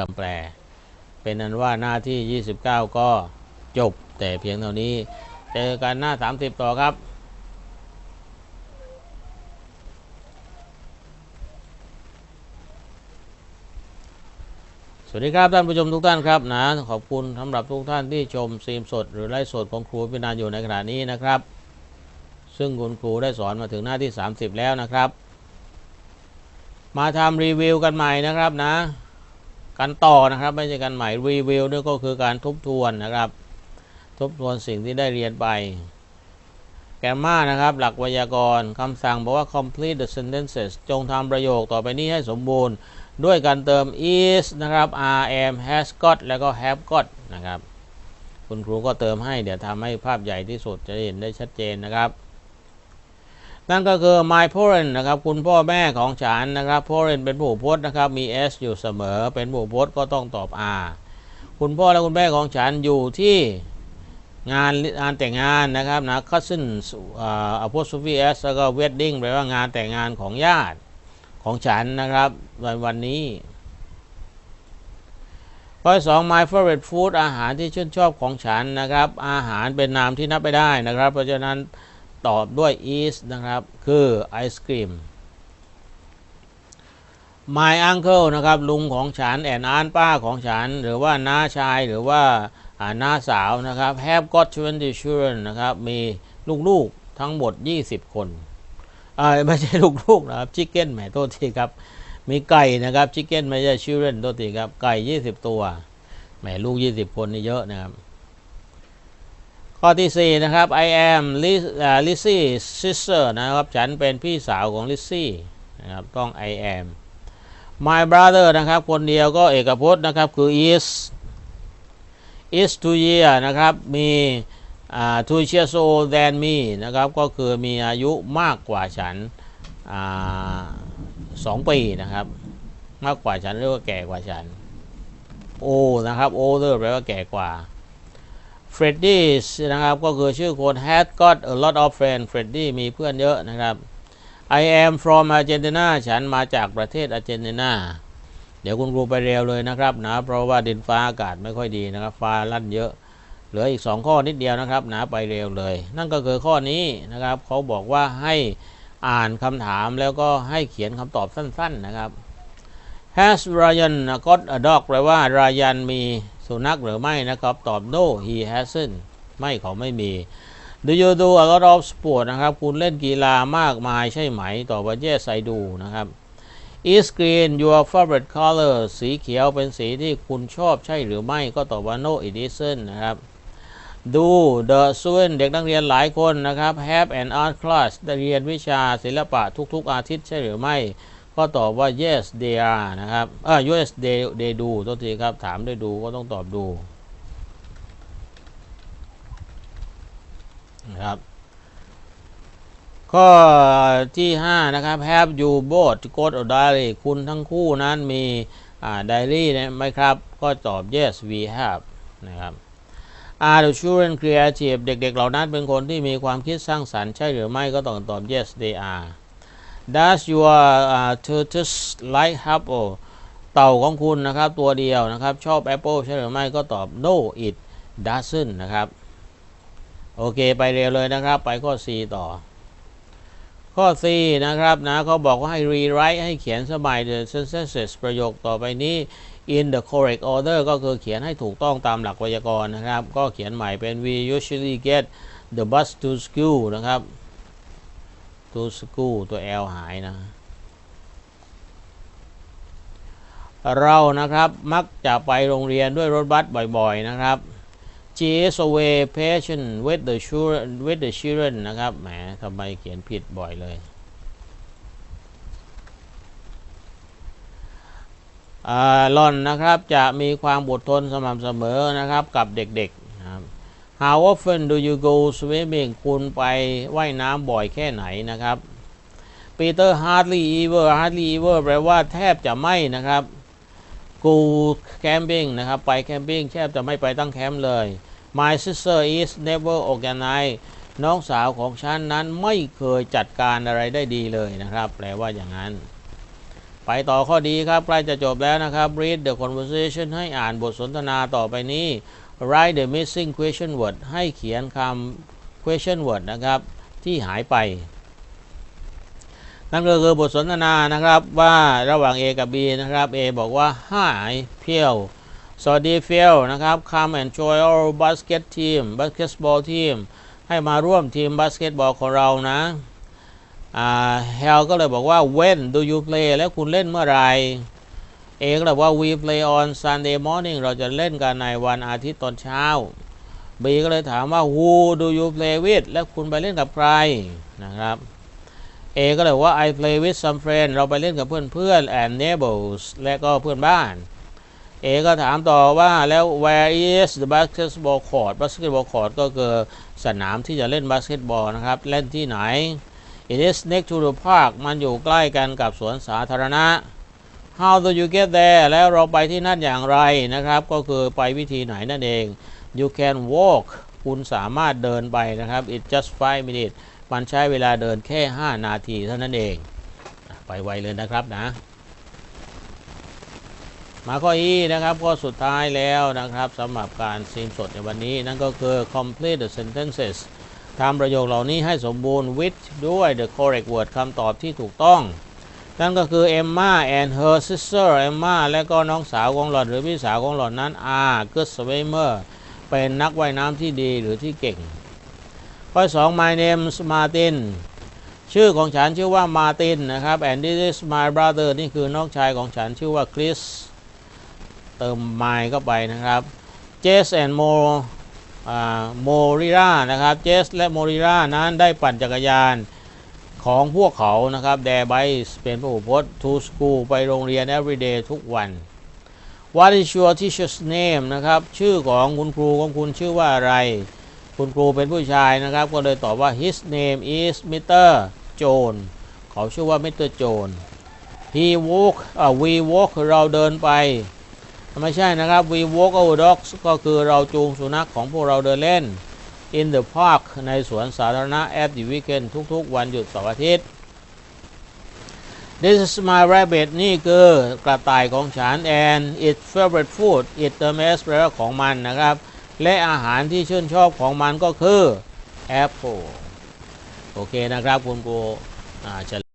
คำแปล เป็นนั้นว่าหน้าที่ 29 ก็จบแต่เพียงเท่านี้ เจอกันหน้า 30 ต่อครับสวัสดีครับท่านผู้ชมทุกท่านครับนะขอบคุณสำหรับทุกท่านที่ชมซีมสดหรือไลฟ์สดของครูพินานอยู่ในขณะนี้นะครับ ซึ่งคุณครูได้สอนมาถึงหน้าที่ 30 แล้วนะครับ มาทำรีวิวกันใหม่นะครับนะ กันต่อนะครับ ไม่ใช่กันใหม่รีวิวนี่ก็คือการทบทวนนะครับ ทบทวนสิ่งที่ได้เรียนไป แกมมานะครับ หลักไวยากรณ์คำสั่งบอกว่า complete the sentences จงทำประโยคต่อไปนี้ให้สมบูรณ์ ด้วยการเติม is นะครับ are am has got แล้วก็ have got นะครับ คุณครูก็เติมให้เดี๋ยวทำให้ภาพใหญ่ที่สุดจะเห็นได้ชัดเจนนะครับ นั่นก็คือ my parent นะครับ คุณพ่อแม่ของฉันนะครับ parent เป็นผู้พจน์นะครับ มี s อยู่เสมอ เป็นผู้พจน์ก็ต้องตอบ r คุณพ่อและคุณแม่ของฉันอยู่ที่งานงานแต่งงานนะครับนะ cousin อ่า apostrophe s แล้วก็ wedding แปลว่างานแต่งงานของญาติของฉันนะครับในวันนี้ข้อสอง my favorite food อาหารที่ชื่นชอบของฉันนะครับ อาหารเป็นนามที่นับไม่ได้นะครับ เพราะฉะนั้น ตอบด้วย is นะครับ คือไอศครีม my uncle นะครับ ลุงของฉันแอนอานป้าของฉัน หรือว่าน้าชายหรือว่าน้าสาวนะครับ have got 20 children นะครับ มีลูกๆทั้งหมด 20 คนไม่ใช่ลูกๆนะครับ chicken แหมโทษทีครับ มีไก่นะครับ chicken ไม่ใช่ children โทษทีครับ ไก่ 20 ตัวแหมลูก 20 คนนี่เยอะนะครับ ข้อที่ 4 นะครับ I am Lizzie sister นะครับ ฉันเป็นพี่สาวของ Lizzie นะครับ ต้อง I am my brother นะครับ คนเดียวก็เอกพจน์นะครับ คือ is is two year นะครับ มี two years old than me นะครับ ก็คือมีอายุมากกว่าฉันสองปีนะครับ มากกว่าฉันเรียกว่าแก่กว่าฉัน o นะครับ older แปลว่าแก่กว่า เฟรดดี้นะครับก็คือชื่อคน had got a lot of friends เฟรดดี้มีเพื่อนเยอะนะครับ I am from Argentina ฉันมาจากประเทศอาร์เจนตินา เดี๋ยวคุณครูไปเร็วเลยนะครับนะ เพราะว่าดินฟ้าอากาศไม่ค่อยดีนะครับ ฟ้าลั่นเยอะ เหลืออีก 2 ข้อนิดเดียวนะครับนะไปเร็วเลย นั่นก็คือข้อนี้นะครับเขาบอกว่าให้อ่านคำถามแล้วก็ให้เขียนคำตอบสั้น ๆนะครับ Has Ryan got a dog แปลว่า Ryan มี สุนัขหรือไม่นะครับตอบ no he hasn't ไม่เขาไม่มี Do you do a lot of sport นะครับ คุณเล่นกีฬามากมายใช่ไหม ตอบว่า yes I do นะครับ Is green your favorite color สีเขียวเป็นสีที่คุณชอบใช่หรือไม่ก็ตอบว่า no it isn't นะครับ Do the student เด็กนักเรียนหลายคนนะครับ have an art class เรียนวิชาศิลปะทุกๆอาทิตย์ใช่หรือไม่ ก็ตอบว่า yes they are นะครับเออ yes they they do ตัวทีครับ ถามด้ดูก็ต้องตอบดูนะครับข้อที่ 5 นะครับ have you both got a diary คุณทั้งคู่นั้นมีอ่า diary ไหมครับ ก็ตอบ yes we have นะครับ Are the children creative เด็กๆ เหล่านั้นเป็นคนที่มีความคิดสร้างสรรค์ใช่หรือไม่ก็ต้องตอบ yes they are Does your uh, tortoise like apple เต่าของคุณนะครับ ตัวเดียวนะครับ ชอบแอปเปิลใช่หรือไม่ก็ตอบ no it doesn't นะครับ โอเคไปเร็วเลยนะครับ ไปข้อ C ต่อ ข้อ C นะครับนะเขาบอกว่าให้ rewrite ให้เขียนสมัย the sentences ประโยคต่อไปนี้ in the correct order ก็คือเขียนให้ถูกต้องตามหลักไวยากรณ์นะครับ ก็เขียนใหม่เป็น we usually get the bus to school นะครับ to school ตัว L หายนะ เรานะครับมักจะไปโรงเรียนด้วยรถบัสบ่อยๆนะครับ She is away patient with the children with the children นะครับแหมทำไมเขียนผิดบ่อยเลยหล่อนนะครับจะมีความอดทนสม่ำเสมอนะครับกับเด็กๆ How often do you go swimming คุณไปว่ายน้ำบ่อยแค่ไหนนะครับ Peter hardly ever hardly ever แปลว่าแทบจะไม่นะครับ go camping นะครับ ไปแคมปิ้งแทบจะไม่ไปตั้งแคมป์เลย My sister is never organized น้องสาวของฉันนั้นไม่เคยจัดการอะไรได้ดีเลยนะครับ แปลว่าอย่างนั้น ไปต่อข้อดีครับใกล้จะจบแล้วนะครับ read the conversation ให้อ่านบทสนทนาต่อไปนี้ write the missing question word ให้เขียนคำ question word นะครับ ที่หายไป นั่นก็คือบทสนทนานะครับว่าระหว่าง A กับ B นะครับ A บอกว่า Hi เพียวสวัสดีเฟียวนะครับ Come and join our basket team basketball team ให้มาร่วมทีมบาสเกตบอลของเรานะอ่าเฮลก็เลยบอกว่า when do you play แล้วคุณเล่นเมื่อไหร เอก็เลยว่า we play on Sunday morning เราจะเล่นกันในวันอาทิตย์ตอนเช้า B ก็เลยถามว่า who do you play with แล้วคุณไปเล่นกับใครนะครับ A ก็เลยว่า I play with some friend เราไปเล่นกับเพื่อนๆ and neighbors และก็เพื่อนบ้าน A ก็ถามต่อว่าแล้ว where is the basketball court basketball court ก็คือสนามที่จะเล่นบาสเกตบอลนะครับ เล่นที่ไหน It is next to the park มันอยู่ใกล้กันกับสวนสาธารณะ How do you get there แล้วเราไปที่นั่นอย่างไรนะครับ ก็คือไปวิธีไหนนั่นเอง You can walk คุณสามารถเดินไปนะครับ It just five minutes มันใช้เวลาเดินแค่ 5 นาทีเท่านั้นเอง ไปไวเลยนะครับนะ มาข้ออีนะครับข้อสุดท้ายแล้วนะครับสำหรับการซีมสดในวันนี้ นั่นก็คือ complete the sentences ทำประโยคเหล่านี้ให้สมบูรณ์ with ด้วย the correct word คำตอบที่ถูกต้อง นั่นก็คือ Emma and her sister Emma และก็น้องสาวของหลอนหรือพี่สาวของหลอนนั้น are good swimmer เป็นนักว่ายน้ำที่ดีหรือที่เก่ง ข้อ2 my name is Martin ชื่อของฉันชื่อว่ามาตินนะครับ and this is my brother นี่คือน้องชายของฉันชื่อว่าคริสเติม my เข้าไปนะครับ Jess and Mo อ่า Morira นะครับ Jess และ Morira นั้นได้ปั่นจักรยาน ของพวกเขานะครับ their bikes เป็นพหูพจน์ to school ไปโรงเรียน every day ทุกวัน What is your teacher's name นะครับ ชื่อของคุณครูของคุณชื่อว่าอะไร คุณครูเป็นผู้ชายนะครับ ก็เลยตอบว่า his name is Mr. John เขาชื่อว่า Mr. John he walk อ่า we walk เราเดินไป ไม่ใช่นะครับ we walk our dogs ก็คือเราจูงสุนัขของพวกเราเดินเล่น in the park ในสวนสาธารณะ at the weekend ทุกๆ วันหยุดเสาร์อาทิตย์ This is my rabbit นี่คือกระต่ายของฉัน and its favorite food it the best แปลว่าของมันนะครับ และอาหารที่ชื่นชอบของมันก็คือ apple โอเคนะครับ คุณครูอ่าจะ